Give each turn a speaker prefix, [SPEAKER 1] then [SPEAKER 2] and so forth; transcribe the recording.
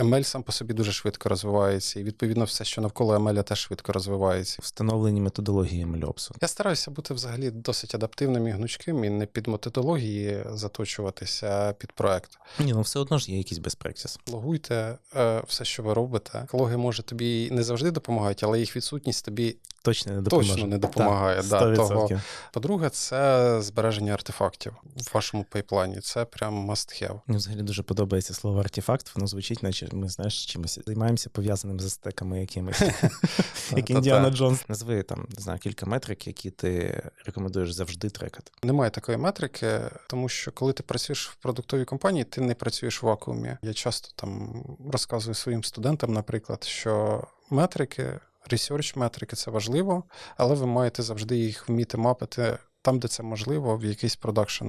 [SPEAKER 1] ML сам по собі дуже швидко розвивається, і відповідно все, що навколо ML теж швидко розвивається.
[SPEAKER 2] Встановлені методології MLOps.
[SPEAKER 1] Я стараюся бути взагалі досить адаптивним і гнучким, і не під методології заточуватися, а під проект.
[SPEAKER 2] Ні, ну все одно ж є якийсь best practice.
[SPEAKER 1] Логуйте е, все, що ви робите. Логи може тобі не завжди допомагають, але їх відсутність тобі
[SPEAKER 2] Точно не допоможе.
[SPEAKER 1] точно не допомагає. Да,
[SPEAKER 2] 100%.
[SPEAKER 1] того. По-друге, це збереження артефактів в вашому пайплані. Це прям must have.
[SPEAKER 2] Мені взагалі дуже подобається слово артефакт, воно звучить, наче ми знаєш, чимось займаємося пов'язаним з астеками якимись. Як Індіана Джонс. Назви там, не знаю, кілька метрик, які ти рекомендуєш завжди трекати.
[SPEAKER 1] Немає такої метрики, тому що коли ти працюєш в продуктовій компанії, ти не працюєш в вакуумі. Я часто там розказую своїм студентам, наприклад, що метрики, Ресерч метрики це важливо, але ви маєте завжди їх вміти мапити там, де це можливо, в якийсь продакшн.